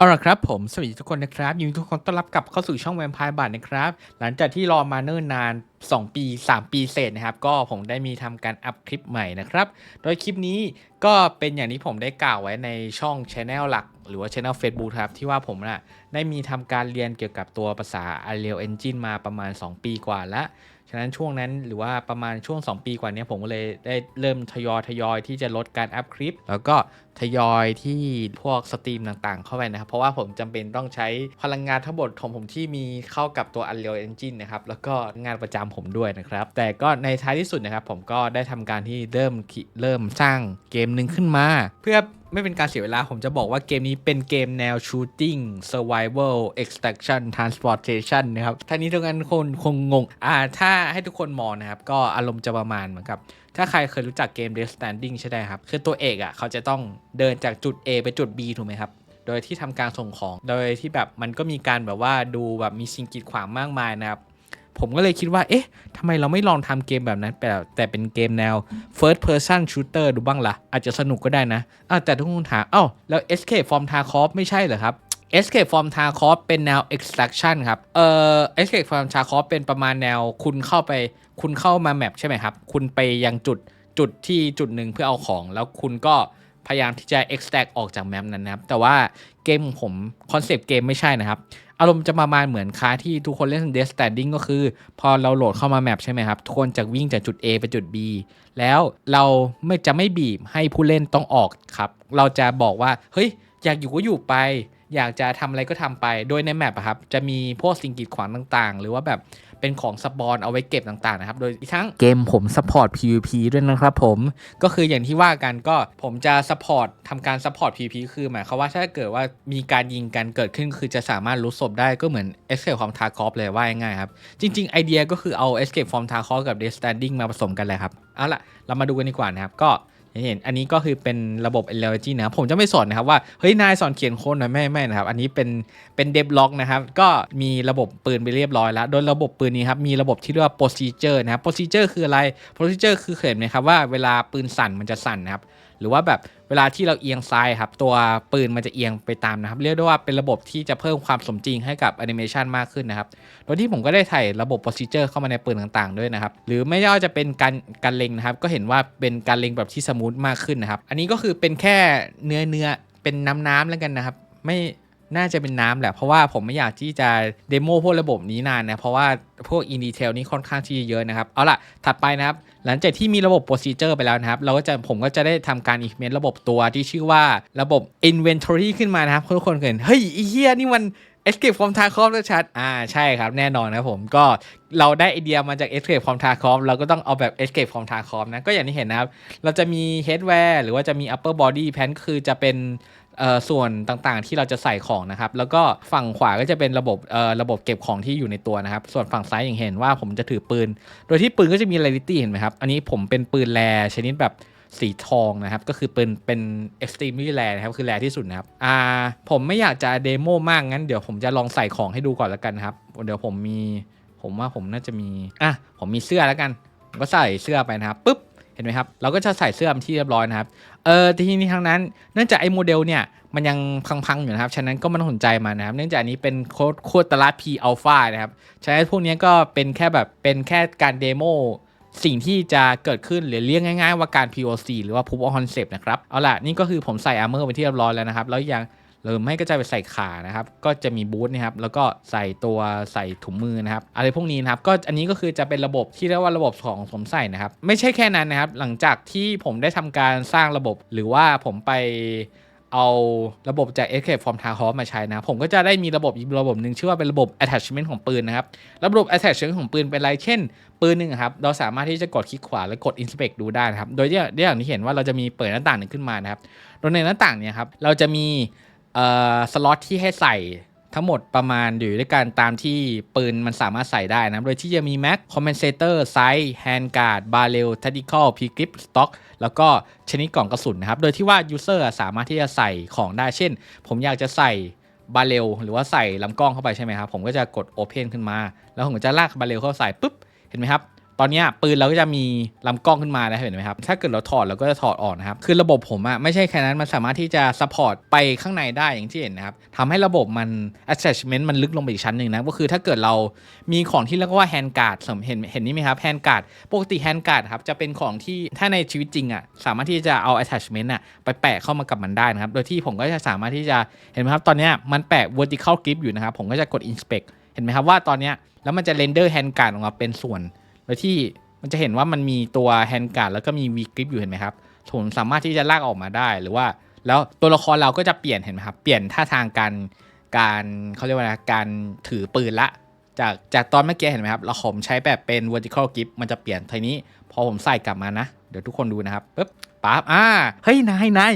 เอาละครับผมสวัสดีทุกคนนะครับยินดีทุกคนต้อนรับกลับเข้าสู่ช่องแวมไพร์บัตนะครับ หลังจากที่รอมาเนิ่นนาน 2 ปี 3 ปีเศษนะครับ ก็ผมได้มีทำการอัพคลิปใหม่นะครับ โดยคลิปนี้ก็เป็นอย่างที่ผมได้กล่าวไว้ในช่อง Channel หลัก หรือว่า Channel Facebook ครับ ที่ว่าผมน่ะได้มีทำการเรียนเกี่ยวกับตัวภาษา Unreal Engine มาประมาณ 2 ปีกว่าแล้ว ฉะนั้นช่วงนั้นหรือว่าประมาณช่วง 2 ปีกว่านี้ผมก็เลยได้เริ่มทยอยทยอยที่จะลดการอัพคลิป แล้วก็ทยอยที่พวกสตรีมต่างๆ เข้าไปนะครับ เพราะว่าผมจำเป็นต้องใช้พลังงานทั้งหมดของผมที่มีเข้ากับตัว Unreal Engine นะครับ แล้วก็งานประจำผมด้วยนะครับ แต่ก็ในท้ายที่สุดนะครับ ผมก็ได้ทำการที่เริ่มเริ่มสร้างเกมหนึ่งขึ้นมา เพื่อ ไม่เป็นการเสียเวลา ผมจะบอกว่าเกมนี้เป็นเกมแนว shooting survival extraction transportation นะครับท่านี้ทุกคนคงคงงง อ่า ถ้าให้ทุกคนมองนะครับ ก็อารมณ์จะประมาณเหมือนกับ ถ้าใครเคยรู้จักเกม Death Standing ใช่ไหมครับ คือตัวเอกอะ เขาจะต้องเดินจากจุด A ไปจุด B ถูกไหมครับโดยที่ทำการส่งของ โดยที่แบบมันก็มีการแบบว่าดูแบบมีสิ่งกีดขวางมากมายนะครับ ผมก็เลยคิดว่า เอ๊ะทำไมเราไม่ลองทำเกมแบบนั้นแต่แต่เป็นเกมแนว first person shooter ดูบ้างละ่ะ อาจจะสนุกก็ได้นะอ้าวแต่ทุกคนถามอ้าแล้ว Escape from Tarkov ไม่ใช่เหรอครับ Escape from Tarkov เป็นแนว extraction ครับ เอ่อ Escape from Tarkov เป็นประมาณแนวคุณเข้าไป คุณเข้ามาแมปใช่ไหมครับ คุณไปยังจุดจุดที่จุดหนึ่งเพื่อเอาของ แล้วคุณก็พยายามที่จะ extract ออกจากแมปนั้นนะครับ แต่ว่าเกมของผมคอนเซปต์เกมไม่ใช่นะครับ อารมณ์จะประมาณเหมือนค้าที่ทุกคนเล่นเดสแตดดิ้งก็คือ พอเราโหลดเข้ามาแมปใช่ไหมครับ ทุกคนจะวิ่งจากจุด A ไปจุด B แล้วเราไม่จะไม่บีบให้ผู้เล่นต้องออกครับ เราจะบอกว่า เฮ้ย อยากอยู่ก็อยู่ไป อยากจะทำอะไรก็ทำไป โดยในแมปครับ จะมีพวกสิ่งกีดขวางต่างๆ หรือว่าแบบ เป็นของสปอนเอาไว้เก็บต่างๆนะครับ โดยอีกทั้งเกมผมสปอร์ต PVP ด้วยนะครับผม ก็คืออย่างที่ว่ากันก็ผมจะสปอร์ตทำการสปอร์ต PVP คือหมายความว่าถ้าเกิดว่ามีการยิงกันเกิดขึ้นคือจะสามารถรู้ศพได้ก็เหมือน Escape from Tarkov เลยว่าง่ายๆครับ จริง ๆ ไอเดียก็คือเอา Escape from Tarkov กับ Death Standing มาผสมกันเลยครับ เอาล่ะ เรามาดูกันดีกว่านะครับ ก็อย่างที่ เห็นอันนี้ก็คือเป็นระบบ a l l e r g y นะครับผมจะไม่สอนนะครับว่าเฮ้ยนายสอนเขียนโค้ดหน่อยไม่ไม่นะครับ อันนี้เป็นเป็นเดบล็อกนะครับ ก็มีระบบปืนไปเรียบร้อยแล้ว โดยระบบปืนนี้ครับมีระบบที่เรียกว่า procedure นะครับ procedure คืออะไร procedure คือเขียนนะครับว่าเวลาปืนสั่นมันจะสั่นนะครับ หรือว่าแบบเวลาที่เราเอียงซ้ายครับ ตัวปืนมันจะเอียงไปตามนะครับ เรียกได้ว่าเป็นระบบที่จะเพิ่มความสมจริงให้กับแอนิเมชันมากขึ้นนะครับ โดยที่ผมก็ได้ถ่ายระบบ procedure เข้ามาในปืนต่างๆ ด้วยนะครับ หรือไม่ย่อจะเป็นการการเล็งนะครับ ก็เห็นว่าเป็นการเล็งแบบที่สมูทมากขึ้นนะครับ อันนี้ก็คือเป็นแค่เนื้อเนื้อเป็นน้ำน้ำแล้วกันนะครับ ไม่ น่าจะเป็นน้ำแหละ เพราะว่าผมไม่อยากที่จะเดโมพวกระบบนี้นานนะ เพราะว่าพวกอินดีเทลนี้ค่อนข้างที่จะเยอะนะครับ เอาล่ะ ถัดไปนะครับ หลังจากที่มีระบบ procedure ไปแล้วนะครับ เราก็จะผมก็จะได้ทำการ implement ระบบตัวที่ชื่อว่าระบบ inventory ขึ้นมานะครับทุกคนเห็นเฮ้ยไอ้เฮียนี่มัน Escape from Tarkov แล้วชัดอ่าใช่ครับแน่นอนนะครับผมก็เราได้ไอเดียมาจาก Escape from Tarkov เราก็ต้องเอาแบบ Escape from Tarkov นะก็อย่างที่เห็นนะครับ เราจะมี headwear หรือว่าจะมี upper body pant คือจะเป็น ส่วนต่างๆที่เราจะใส่ของนะครับ แล้วก็ฝั่งขวาก็จะเป็นระบบระบบเก็บของที่อยู่ในตัวนะครับ ส่วนฝั่งซ้ายอย่างเห็นว่าผมจะถือปืน โดยที่ปืนก็จะมี rarity เห็นไหมครับ อันนี้ผมเป็นปืนแรชนิดแบบสีทองนะครับ ก็คือปืนเป็น extremely rare นะครับ คือแรที่สุดนะครับ อ่า ผมไม่อยากจะเดโมมากงั้น เดี๋ยวผมจะลองใส่ของให้ดูก่อนแล้วกันครับ เดี๋ยวผมมี ผมว่าผมน่าจะมี อะ ผมมีเสื้อแล้วกัน ผมก็ใส่เสื้อไปนะครับ ปุ๊บ ห็นไหมครับ เราก็จะใส่เสื้อที่เรียบร้อยนะครับ เออทีนี้ทั้งนั้น เนื่องจากไอ้โมเดลเนี่ยมันยังพังๆอยู่นะครับ ฉะนั้นก็ไม่ต้องสนใจมันนะครับ เนื่องจากอันนี้เป็นโค้ดโค้ดตลาด P Alpha นะครับ ฉะนั้นพวกนี้ก็เป็นแค่แบบเป็นแค่การเดโมสิ่งที่จะเกิดขึ้นหรือเรียกง่าย ๆ ว่าการ POC หรือว่า Proof of Concept นะครับ เอาล่ะ นี่ก็คือผมใส่ Armor ไปที่เรียบร้อยแล้วนะครับ แล้วยัง หรือไม่ก็จะไปใส่ขานะครับ ก็จะมีบูทนะครับ แล้วก็ใส่ตัวใส่ถุงมือนะครับ อะไรพวกนี้นะครับ ก็อันนี้ก็คือจะเป็นระบบที่เรียกว่าระบบของผมใส่นะครับ ไม่ใช่แค่นั้นนะครับ หลังจากที่ผมได้ทำการสร้างระบบ หรือว่าผมไปเอาระบบจาก Escape from Tarkov มาใช้นะ ผมก็จะได้มีระบบอีกระบบหนึ่งชื่อว่าเป็นระบบ attachment ของปืนนะครับ ระบบ attachment ของปืนเป็นอะไร เช่น ปืนหนึ่งครับ เราสามารถที่จะกดคลิกขวาและกด inspect ดูได้นะครับ โดยที่อย่างที่เห็นว่าเราจะมีเปิดหน้าต่างหนึ่งขึ้นมานะครับ โดยในหน้าต่างเนี่ยครับ เราจะมี เอ่อสล็อตที่ให้ใส่ทั้งหมดประมาณอยู่ด้วยกันตามที่ปืนมันสามารถใส่ได้นะ โดยที่จะมี Mac Compensator Sight Handguard Barrel Tactical p g r i p Stock แล้วก็ชนิดกล่องกระสุนนะครับ โดยที่ว่า User สามารถที่จะใส่ของได้ เช่น ผมอยากจะใส่บาเรลหรือว่าใส่ลำกล้องเข้าไปใช่ไหมครับ ผมก็จะกด Open ขึ้นมา แล้วผมก็จะลากบาเรลเข้าใส่ปุ๊บ เห็นไหมครับ ตอนนี้ปืนเราก็จะมีลำกล้องขึ้นมาแล้วเห็นไหมครับ ถ้าเกิดเราถอดเราก็จะถอดออกนะครับ คือระบบผมอะไม่ใช่แค่นั้นมันสามารถที่จะซัพพอร์ตไปข้างในได้อย่างที่เห็นนะครับทำให้ระบบมัน attachment มันลึกลงไปอีกชั้นหนึ่งนะ ก็คือถ้าเกิดเรามีของที่เรียกว่า hand guard เห็นเห็นนี่ไหมครับ hand guard ปกติ hand guard ครับจะเป็นของที่ถ้าในชีวิตจริงอะสามารถที่จะเอา attachment อะไปแปะเข้ามากับมันได้นะครับ โดยที่ผมก็จะสามารถที่จะเห็นไหมครับตอนนี้มันแปะ vertical grip อยู่นะครับผมก็จะกด inspect เห็นไหมครับว่าตอนนี้แล้วมันจะ render hand guard ออกมาเป็นส่วน ดยที่มันจะเห็นว่ามันมีตัว hand guard แล้วก็มี V grip อยู่เห็นไหมครับผมสามารถที่จะลากออกมาได้หรือว่า แล้วตัวละครเราก็จะเปลี่ยนเห็นไหมครับ เปลี่ยนท่าทางการการเขาเรียกว่าอะไรการถือปืนละ จากจากตอนเมื่อกี้เห็นไหมครับ เราผมใช้แบบเป็น vertical grip มันจะเปลี่ยนทีนี้ พอผมใส่กลับมานะ เดี๋ยวทุกคนดูนะครับปึ๊บปั๊บอ่าเฮ้ยนายนาย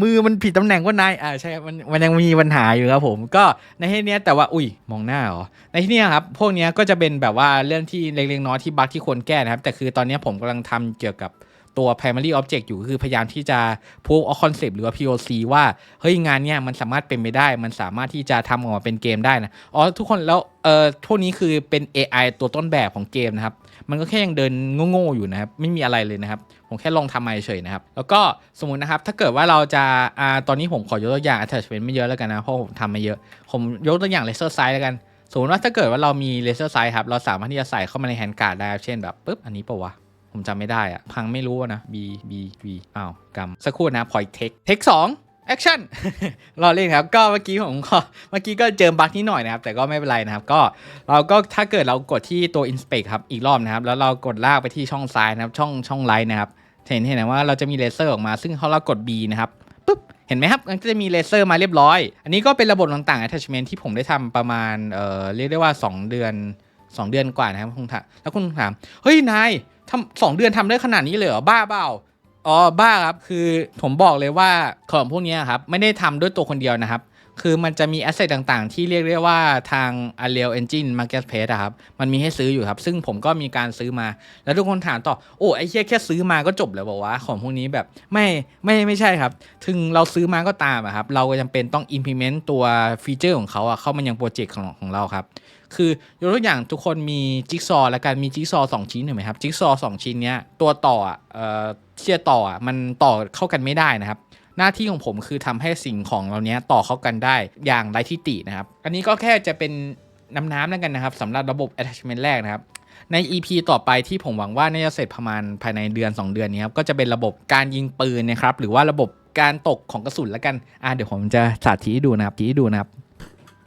มือมันผิดตำแหน่งว่านายอ่าใช่มันมันยังมีปัญหาอยู่ครับผมก็ในที่เนี้ยแต่ว่าอุ้ยมองหน้าเหรอในที่เนี้ยครับพวกเนี้ยก็จะเป็นแบบว่าเรื่องที่เล็กๆน้อยที่บั๊กที่ควรแก้นะครับ แต่คือตอนนี้ผมกำลังทำเกี่ยวกับ ตัว primary object อยู่คือพยายามที่จะ proof of concept หรือว่า POC ว่า เฮ้ย งานเนี้ยมันสามารถเป็นไปได้ มันสามารถที่จะทำออกมาเป็นเกมได้นะ อ๋อ ทุกคนแล้วเอ่อพวกนี้คือเป็น AI ตัวต้นแบบของเกมนะครับ มันก็แค่ยังเดินโง่ๆอยู่นะครับ ไม่มีอะไรเลยนะครับ ผมแค่ลองทำมาเฉยๆนะครับ แล้วก็สมมุตินะครับ ถ้าเกิดว่าเราจะอ่าตอนนี้ผมขอยกตัวอย่าง attachment ไม่เยอะแล้วกันนะ เพราะผมทำมาเยอะ ผมยกตัวอย่าง laser sight แล้วกันสมมติว่าถ้าเกิดว่าเรามี laser sight ครับ เราสามารถที่จะใส่เข้ามาใน hand guard ได้ เช่นแบบปุ๊บ อันนี้ปะวะ ผมจำไม่ได้อะพังไม่รู้อะนะ B B B อ้าวกำสักครู่นะ point take take สอง action รอเล่นครับ ก็เมื่อกี้ผมก็เมื่อกี้ก็เจอบั๊กนิดหน่อยนะครับ แต่ก็ไม่เป็นไรนะครับ ก็เราก็ถ้าเกิดเรากดที่ตัว inspect ครับ อีกรอบนะครับ แล้วเรากดลากไปที่ช่องซ้ายนะครับ ช่องช่องไลท์นะครับ เห็นเห็นนะว่าเราจะมีเลเซอร์ออกมา ซึ่งเขาเรากด B นะครับปุ๊บเห็นไหมครับมันก็จะมีเลเซอร์มาเรียบร้อย อันนี้ก็เป็นระบบต่างๆ attachment ที่ผมได้ทำประมาณเอ่อเรียกได้ว่า 2 เดือน 2 เดือนกว่านะครับคุณถามแล้วคุณถามเฮ้ยนาย ทำสองเดือนทำได้ขนาดนี้เลยเหรอบ้าเปล่าอ๋อบ้าครับคือผมบอกเลยว่าของพวกนี้ครับไม่ได้ทำด้วยตัวคนเดียวนะครับ คือมันจะมีแอสเซทต่างๆ ที่เรียกได้ว่าทาง Unreal Engine Marketplace อะครับ มันมีให้ซื้ออยู่ครับ ซึ่งผมก็มีการซื้อมา แล้วทุกคนถามต่อ โอ้ไอ้เหี้ยแค่ซื้อมาก็จบแล้วบอกว่าของพวกนี้แบบไม่ไม่ไม่ใช่ครับ ถึงเราซื้อมาก็ตามอะครับ เราก็จำเป็นต้อง implement ตัวฟีเจอร์ของเขาอะเข้ามายังโปรเจกต์ของของเราครับ คือยกตัวอย่างทุกคนมีจิ๊กซอว์แล้วกันมีจิ๊กซอว์สองชิ้นเห็นไหมครับจิ๊กซอว์สองชิ้นเนี้ยตัวต่อเอ่อที่จะต่อมันต่อเข้ากันไม่ได้นะครับ หน้าที่ของผมคือทำให้สิ่งของเหล่านี้ต่อเข้ากันได้อย่างไรที่ตินะครับ อันนี้ก็แค่จะเป็นน้ำน้ำแล้วกันนะครับสำหรับระบบ attachment แรกนะครับใน EP ต่อไปที่ผมหวังว่าน่าจะเสร็จประมาณภายในเดือน 2 เดือนนี้ครับก็จะเป็นระบบการยิงปืนนะครับหรือว่าระบบการตกของกระสุนแล้วกันอ่าเดี๋ยวผมจะสาธิตให้ดูนะครับสาธิตดูนะครับ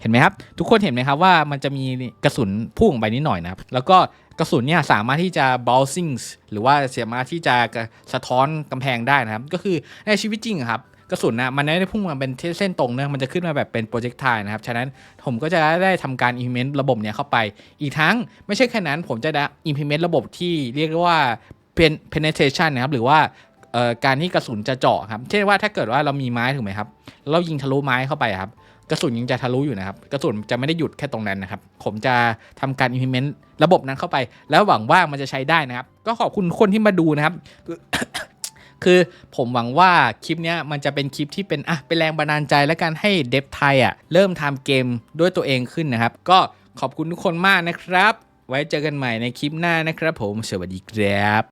เห็นไหมครับ ทุกคนเห็นไหมครับว่ามันจะมีกระสุนพุ่งออกไปนิดหน่อยนะครับแล้วก็กระสุนเนี่ยสามารถที่จะ bouncing หรือว่าสามารถที่จะสะท้อนกำแพงได้นะครับ ก็คือในชีวิตจริงครับกระสุนนะมันไม่ได้พุ่งมาเป็นเส้นตรงนะมันจะขึ้นมาแบบเป็นโปรเจกต์ไทนะครับ ฉะนั้นผมก็จะได้ทำการ implement ระบบเนี้ยเข้าไป อีกทั้งไม่ใช่แค่นั้น ผมจะได้ implement ระบบที่เรียกว่า penetration นะครับ หรือว่าการที่กระสุนจะเจาะครับ เช่นว่าถ้าเกิดว่าเรามีไม้ถูกไหมครับ เรายิงทะลุไม้เข้าไปครับ กระสุนยังจะทะลุอยู่นะครับ กระสุนจะไม่ได้หยุดแค่ตรงนั้นนะครับ ผมจะทำการ implement ระบบนั้นเข้าไป แล้วหวังว่ามันจะใช้ได้นะครับ ก็ขอบคุณคนที่มาดูนะครับ คือผมหวังว่าคลิปนี้มันจะเป็นคลิปที่เป็นอะเป็นแรงบันดาลใจและการให้เดฟไทยอะเริ่มทำเกมด้วยตัวเองขึ้นนะครับ ก็ขอบคุณทุกคนมากนะครับ ไว้เจอกันใหม่ในคลิปหน้านะครับ ผมสวัสดีครับ